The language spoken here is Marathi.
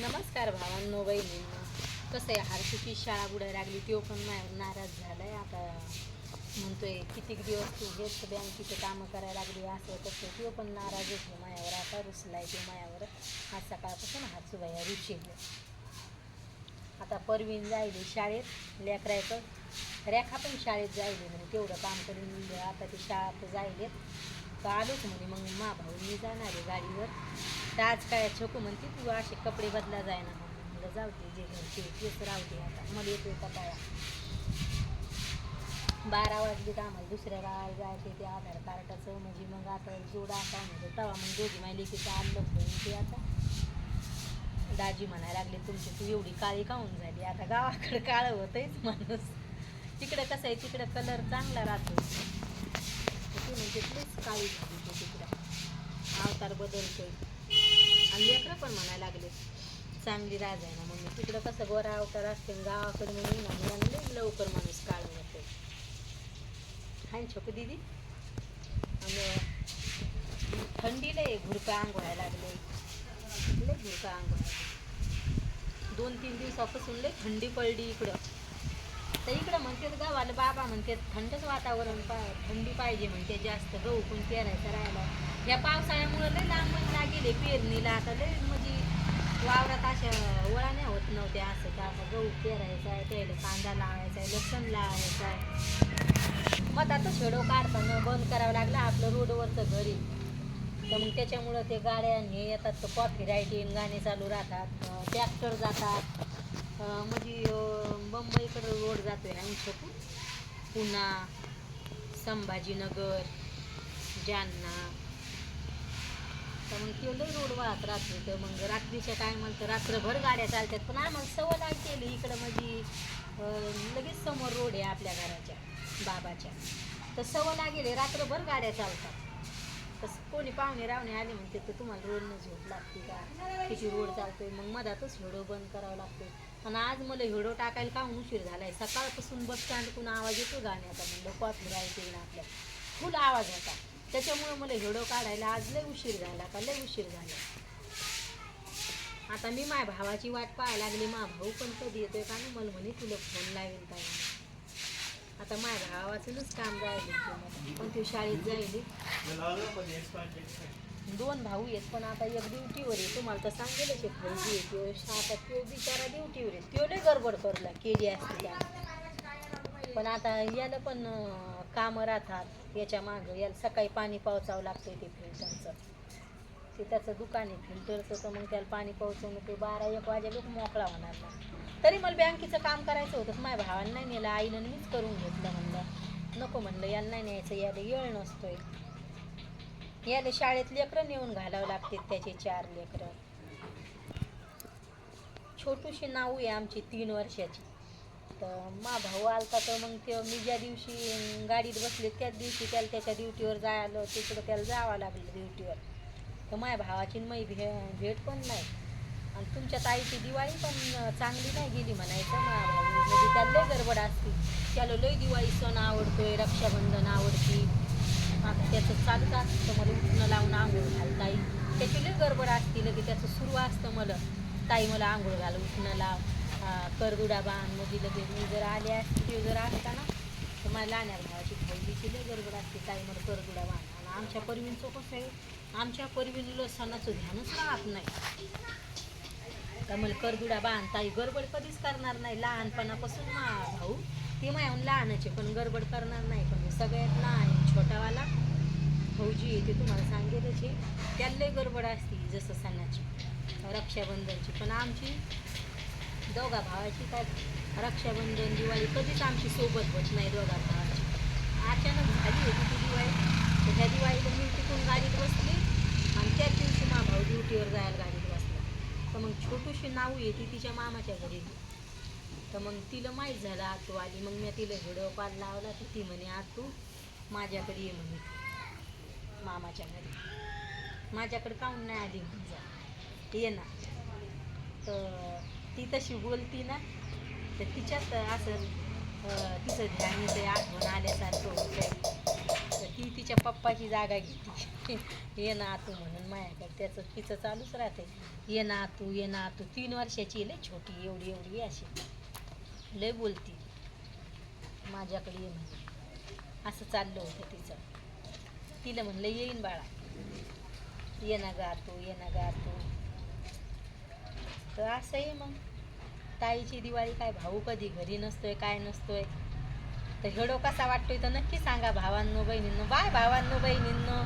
नमस्कार भावांनो बहिणींनो. कसं आहे हरशीची शाळा बुडायला लागली तो पण नाराज नाराज आहे आता म्हणतोय कितीक दिवस तू हेच बँकेचे कामं करायला लागली असं तसं. तो पण नाराज होतो मायावर. आता रुसलाय ते मायावर. आज सकाळपासून हात सुबाया रुचेल आता परवीन जायली शाळेत लेकरायचं. रेखा पण शाळेत जायली म्हणे तेवढं काम करून आता ते शाळेत जायलेत. तर आलोच म्हणे मग मा भाऊ मी जाणार आहे गाडीवर. तर आज काय छोकू म्हणते तू असे कपडे बदला जाय ना म्हणलं जाऊ दे जे घरचे तेच राहू दे आता. मला येतोय कपाळा बारा वाजले तर आम्हाला दुसऱ्या गावाला जायचे ते आधार कार्डाचं. म्हणजे मग आता जोडा आता म्हणजे तेव्हा मग दोघी माझ्या लेकीचं आणलं ते आता. दाजी म्हणायला लागले तुमची तू एवढी काळी काऊन झाली? आता गावाकडं काळं होतंयच माणूस. तिकडं कसं आहे तिकडं कलर चांगला राहतो ती म्हणजे काळी झाली ते तिकडं. अवतार बदलतोय. आणि लेकरं पण म्हणायला लागले चांगली राज आहे ना मम्मी तिकडं कसं गोरा अवतार असते गावाकडे म्हणून ना मुलांना लवकर माणूस काढून येतो. हाय छोक छोकू दिदी? आणि थंडी लय घुरका अंग व्हायला लागले लय घुरका अंग दोन तीन दिवसापासून लय थंडी पडली इकडं. तर इकडं म्हणतात गावाला बाबा म्हणतात थंडच वातावरण पा थंडी पाहिजे म्हणते जास्त गहू पण पेरायचं राहिला. या पावसाळ्यामुळं लय लांब लागेले पेरणीला. आता लय म्हणजे वावरात अशा वळाण्या होत नव्हत्या असं का आता गहू पेरायचा आहे त्याला कांदा लावायचा आहे लसण लावायचा आहे. मग आता शेडो काढताना बंद करावं लागलं आपलं रोडवरचं घरी. तर मग त्याच्यामुळं ते गाड्या आणि हे येतात तर कॉफी रायटिंग गाणे चालू राहतात ट्रॅक्टर जातात. म्हणजे अं, मुंबईकडं रोड जातो आहे अंशकून पुणा संभाजीनगर जालना. तर मग ते लई रोड वाहत रात्री तर मग रात्रीच्या टायमाला तर रात्रभर गाड्या चालतात. पण आम्हाला सवय लाग केली इकडं म्हणजे लगेच समोर रोड आहे आपल्या घराच्या बाबाच्या. तर सवय लागेल रात्रभर गाड्या चालतात. तसं कोणी पाहुणे रावणे आले म्हणते तर तुम्हाला रोडनं झोप लागते का? किती रोड चालतोय मग मधातच हिडो बंद करावं लागतो आणि आज मला हिडो टाकायला का उशीर झालाय? सकाळपासून बस स्टँडकडून आवाज येतो गाण्याचा म्हणलं कॉफी राहायचे ना आपल्या. फुल आवाज होता. त्याच्यामुळे मला हिडो काढायला आज लय उशीर झाला का? लय उशीर झाला. आता मी माझ्या भावाची वाट पाहायला लागली मा भाऊ पण कधी येतोय का? ना मला म्हणे तुला फोन लावेल काय आता माझ्या भावाचंच काम राहिले पण ते शाळेत जाईल दोन भाऊ आहेत पण आता एक ड्युटीवर आहे. तुम्हाला तर सांगेलच एक भाऊजी त्यो आता त्यो बिचारा ड्युटीवर आहे. तो लय गडबड करला केली असते त्या. पण आता याला पण कामं राहतात. याच्या मागं याला सकाळी पाणी पावचावं लागतंय ते फिल्टरचं ते त्याचं दुकान आहे फिल्टरचं तर मग त्याला पाणी पोहोचवणं ते बारा एक वाजे लोक मोकळा होणार ना. तरी मला बँकेचं काम करायचं होतं माझ्या भावानं नाही नेलं आईनं मीच करून घेतलं म्हणलं. नको म्हणलं याला नाही न्यायचं याला येळ नसतोय. याला शाळेत लेकरं नेऊन घालावं लागते त्याचे चार लेकरं. छोटूशी नाऊ आहे आमची तीन वर्षाची. तर मा भाऊ आलता तर मग ते मी ज्या दिवशी गाडीत बसले त्याच दिवशी त्याला त्याच्या ड्युटीवर जायला तिकडं त्याला जावं लागलं ड्युटीवर. तर माझ्या भावाची मग भे भेट पण नाही. आणि तुमच्या ताईची दिवाळी पण चांगली नाही गेली म्हणायचं. माझ्या भाऊ म्हणजे त्याला लय गडबड असते. त्याला लय दिवाळी सण आवडतोय रक्षाबंधन आवडते. आता त्याचं चालूच असतं मला उठणं लावून आंघोळ घाल ताई. त्याची लय गडबड असते लगे त्याचं सुरू असतं मला. ताई मला आंघोळ घाल उठणं लाव करदुडा बांध. म्हणजे लगे मी जर आले असते ते जर असता ना तर मला लहान्या भावाची भाऊजीची लय गडबड असते. ताई मला करदुडा बांध. आमच्या परवीनचं कसं आहे? आमच्या परवीनला सणाचं ध्यानच राहत नाही. त्यामुळे करदुडा बांध ताई गडबड कधीच करणार नाही. लहानपणापासून मा भाऊ ते माझ्याहून लहानाचे पण गडबड करणार नाही. पण सगळ्यात लहान छोटावाला भाऊजी आहे ते तुम्हाला सांगेलच आहे. त्याला लय गडबड असते जसं सणाची रक्षाबंधनची. पण आमची दोघा भावाची काय? रक्षाबंधन दिवाळी कधीच आमची सोबत होत नाही दोघा भावाची. अचानक झाली होती ती दिवाळी. त्या दिवाळीला मी तिथून गाडीत बसली आणि त्याच दिवशी मा भाऊ ड्युटीवर जायला गाडीत बसला. तर मग छोटूशी नाऊ येते तिच्या मामाच्या घरी. तर मग तिला माहीत झालं आतू आली. मग मी तिला व्हिडिओ कॉल लावला तर ती म्हणे आतू माझ्याकडे ये म्हणे मामाच्या घरी. माझ्याकडे काहून नाही आली म्हणजे ये ना. तर ती तशी बोलती ना तर तिच्यात असं तिचं ध्यान ते आठवण आल्यासारखं होतं ती तिच्या पप्पाची जागा घेते ये ना तू म्हणून माझ्याकडे. त्याचं तिचं चालूच राहते ये ना तू ये ना तू तीन वर्षाची लय छोटी एवढी एवढी अशी. लय बोलती. माझ्याकडे ये म्हणे असं चाललं होतं तिचं. तिला म्हणलं येईन बाळा. ये ना गा ये ना गा तर असं आहे मग. ताईची दिवाळी काय भाऊ कधी घरी नसतोय काय नसतोय. तर हेडो कसा वाटतोय तर नक्की सांगा भावांनो बहिणींनो. बाय भावांनो बहिणींनो.